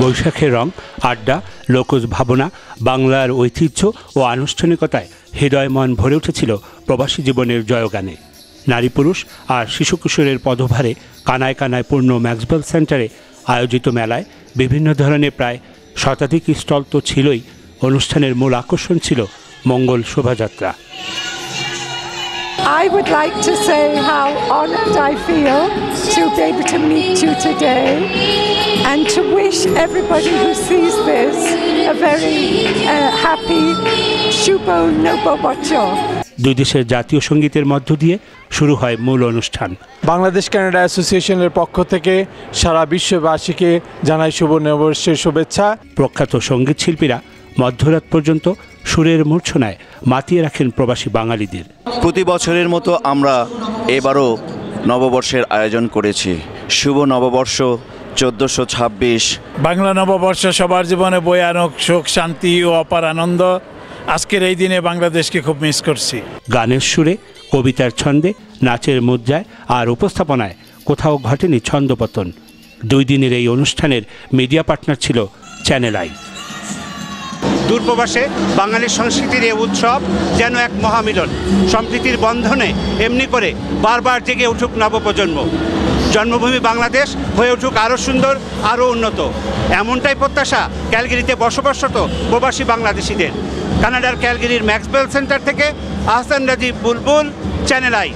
বৈশাখের রং, আড্ডা, লোকজ ভাবনা, বাংলার ঐতিহ্য ও আনুষ্ঠানিকতায় হৃদয়মন ভরে উঠেছিল প্রবাসী জীবনের জয়গানে। নারী পুরুষ আর শিশু কিশোরের পদভারে কানায় কানায় পূর্ণ ম্যাক্সওয়েল সেন্টারে আয়োজিত মেলায় বিভিন্ন ধরনের প্রায় শতাধিক স্টল তো ছিলই, অনুষ্ঠানের মূল আকর্ষণ ছিল Mangal Shobhajatra. I would like to say how honoured I feel to be able to meet you today. And to wish everybody who sees this a very uh, happy Shubo Nobo Bocho. দুই দেশের জাতীয় সঙ্গীতের মধ্য দিয়ে শুরু হয় মূল অনুষ্ঠান। বাংলাদেশ কানাডা অ্যাসোসিয়েশনের পক্ষ থেকে সারা বিশ্ববাসীকে জানাই শুভ নববর্ষের শুভেচ্ছা। প্রখ্যাত সংগীত শিল্পীরা মধ্যরাত পর্যন্ত সুরের মূর্ছনায় মাতিয়ে রাখেন প্রবাসী বাঙালিদের। প্রতি বছরের মতো আমরা এবারও নববর্ষের আয়োজন করেছি। শুভ নববর্ষ চোদ্দোশো ছাব্বিশ। বাংলা নববর্ষ সবার জীবনে বয়ানক সুখ শান্তি ও অপার আনন্দ। আজকের এই দিনে বাংলাদেশকে খুব মিস করছি। গানের সুরে কবিতার ছন্দে নাচের মুদ্রায় আর উপস্থাপনায় কোথাও ঘটেনি ছন্দপতন। দুই দিনের এই অনুষ্ঠানের মিডিয়া পার্টনার ছিল চ্যানেল আই দূরপ্রবাসে বাঙালির সংস্কৃতির এ উৎসব যেন এক মহামিলন। সম্প্রীতির বন্ধনে এমনি করে বারবার জেগে উঠুক নবপ্রজন্ম। জন্মভূমি বাংলাদেশ হয়ে উঠুক আরও সুন্দর আরও উন্নত। এমনটাই প্রত্যাশা ক্যালগিরিতে বসবাসরত প্রবাসী বাংলাদেশিদের। কানাডার ক্যালগিরির ম্যাক্সবেল সেন্টার থেকে আহসান রাজীব বুলবুল, চ্যানেল আই।